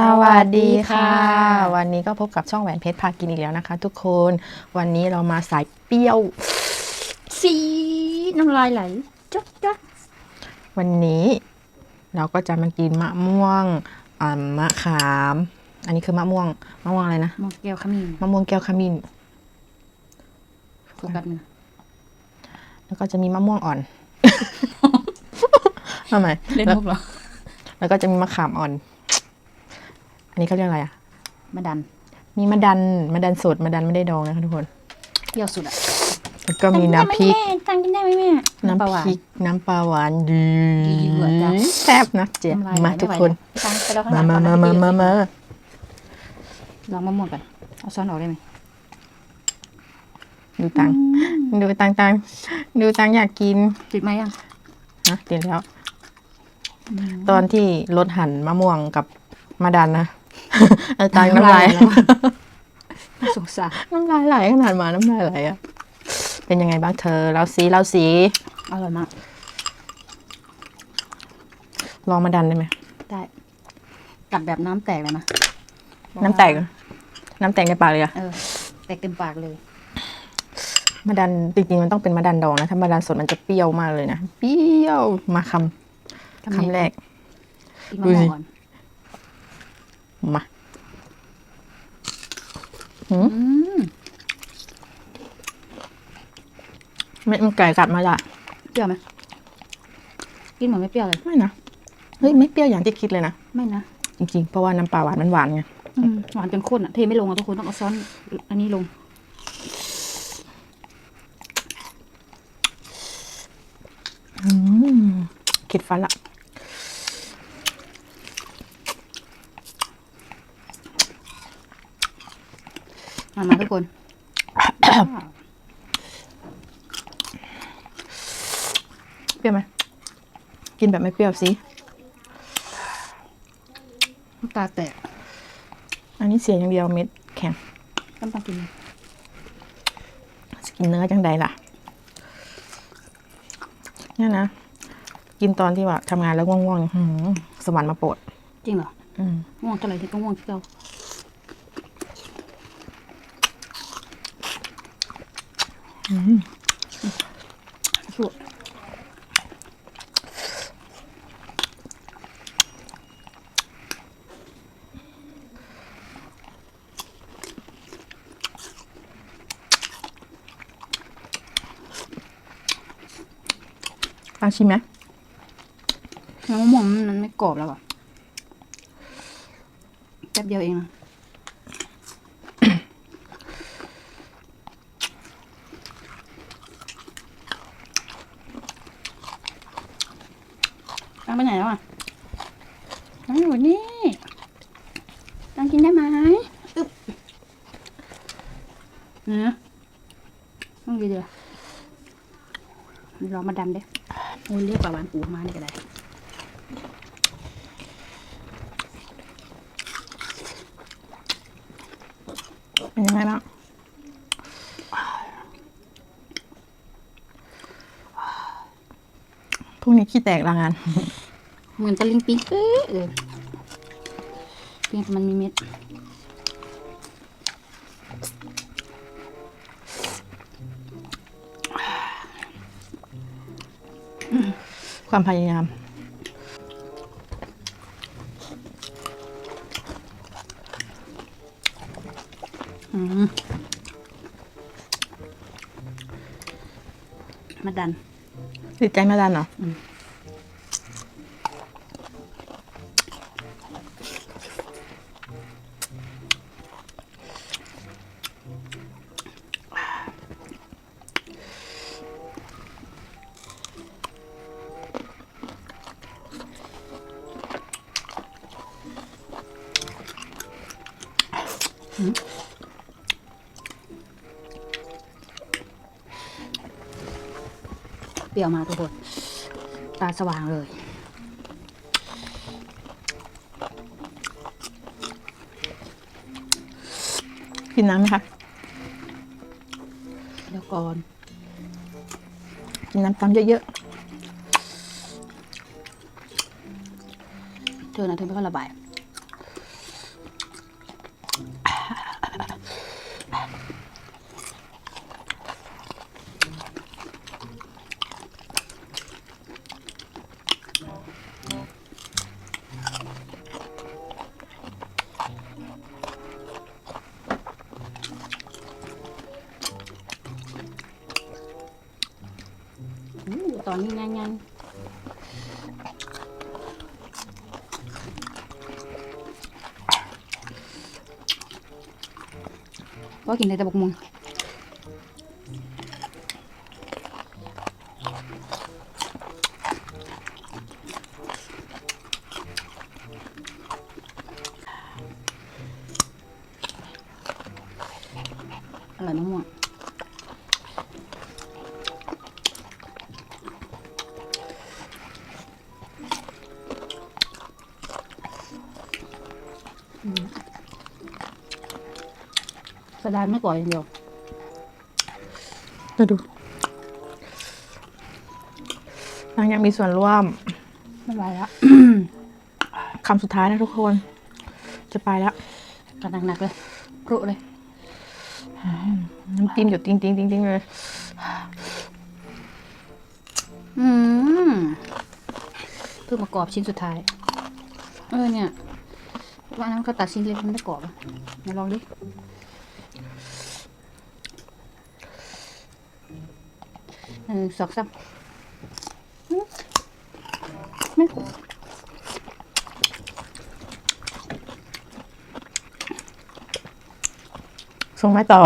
สวัสดีค่ะ วันนี้ก็พบกับช่องแหวนเพชรพากินอีกแล้วนะคะ ทุกคนวันนี้เรามาสายเปรี้ยว สีน้ำลายไหลจ๊อกจ๊อกวันนี้เราก็จะมากินมะม่วงอ่ามะขาม อันนี้คือมะม่วงมะม่วงอะไรนะมองแก้วขมิ้นมะม่วงแก้วขมิ้นโฟกัสมือแล้วก็จะมีมะม่วงอ่อนทำไมเล่นแล้วมุกเหรอแล้วก็จะมีมะขามอ่อน อันนี้เขาเรียกอะไรอะ มาดันมีมะดันมะดันสดมะดันไม่ได้ดองนะคะทุกคน เปรี้ยวสุดอะแล้วก็มีน้ำพริกตังกินได้ไหมแม่น้ำปลาหวานพริกน้ำปลาหวานดีดีเหมือนกันแซ่บนะเจ๊น้ำลายไหลมาไไหวทุกคนตังไปแล้วข้างหมาลังมาก่อนมานะมามามาลองมะม่วงกันเอาซ้อนออกได้ไหมดูตังดูตังตังดูตังอยากกินติดไหมยังนะเดี๋ยวแล้ว ตอนที่รถหั่นมะม่วงกับมะดันนะ ไอ้ตังน้ำลาย สงสารน้ำลายไหลขนาดหมาน้ำลายไหลอะเป็นยังไงบ้างเธอเราสีเราสีอร่อยมาก ลองมะดันได้ไหม ได้กัดแบบน้ำแตกเลยนะน้ำแตกเหรอน้ำแตกในปากเลยอะเออ แตกเต็มปากเลยมะดันจริงๆมันต้องเป็นมะดันดองนะถ้ามะดันสดมันจะเปรี้ยวมากเลยนะ เปรี้ยวมาคำคำแรกกินมะม่วงก่อน มาหืมอืมเม็ดมันไก่กัดมาจ้ะเปรี้ยวไหมกินเหมือนไม่เปรี้ยวเลย ไม่นะ เฮ้ยไม่เปรี้ยวอย่างที่คิดเลยนะ ไม่นะ จริงๆ เพราะว่าน้ำปลาหวานมันหวานไงอืมหวานจนข้นอะ เทไม่ลงอะทุกคนต้องเอาซ้อน อันนี้ลงอืมคิดฟันละ มามา ทุกคนเปรี้ยวไหมกินแบบไม่เปรี้ยวสิน้ำตาแตก อันนี้เสียอย่างเดียวเม็ดแข็งต้องต้องกินสกินเนื้อจังใดล่ะเนี่ยนะ กินตอนที่ว่าทำงานแล้วง่วงๆหืมสวรรค์มาโปรดจริงเหรอ อืมง่วงเท่าไหร่ที่ก็ง่วงที่เรา อืมชั่วตั้งชิมไหมน้ำมะม่วงมันไม่กรอบแล้วอะแป๊บเดียวเองนะ ไปไหนแล้วอะตั้งอยู่นี่ตังกินได้ไหมอึ๊บนะต้องดีเดี๋ยวรอมาดันเด้โอ้ยเรียกปลาหวานปูมานี่ก็ได้เป็นยังไงบ้างพรุ่งนี้ขี้แตกลางาน เหมือนตะลิงปิงเป๊ะเลยเพียงแต่มันมีเม็ดความพยายามอืมมาดันติดใจมาดันเหรอ เปรี้ยวมาทุกคนตาสว่างเลย กินน้ำไหมคะเดี๋ยวก่อน กินน้ำตามเยอะเธอนะเธอไม่ค่อยระบาย อนนี้งานงว่ากินได้แต่บกมุงอร่อยมะม่ กระดานไม่ก่อยอย่างเดียวมาดูนางยังมีส่วนร่วมไม่ไหวแล้ว คำสุดท้ายนะทุกคน จะไปแล้วกระดังหนักเลยกรุเลยน้ำจิ้มหยดติ้งติ้งติ้งติ้งเลย อืมเพิ่งมากรอบชิ้นสุดท้าย เออเนี่ย ว่านั้นเขาตัดชิ้นเล็กมันไม่กรอบอะมาลองดิหนึ่งสองสามอืมไม่ส่งไม้ต่อ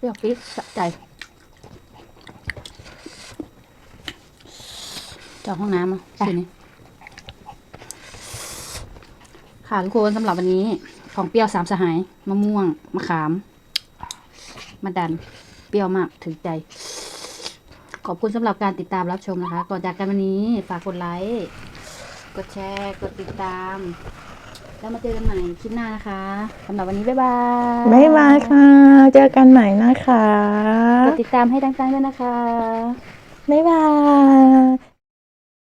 เปรี้ยวปี๊ดสะใจจองห้องน้ำอะไปคืนนี้ค่ะทุกคนสำหรับวันนี้ ของเปรี้ยวสามสหาย มะม่วง มะขาม มะดัน เปรี้ยวมากถึงใจ ขอบคุณสำหรับการติดตามรับชมนะคะ ก่อนจากกันวันนี้ ฝากกดไลค์ กดแชร์ กดติดตาม แล้วมาเจอกันใหม่คลิปหน้านะคะสำหรับวันนี้บ๊ายบายบ๊ายบายค่ะ เจอกันใหม่นะคะกดติดตามให้ดังๆด้วยนะคะบ๊ายบาย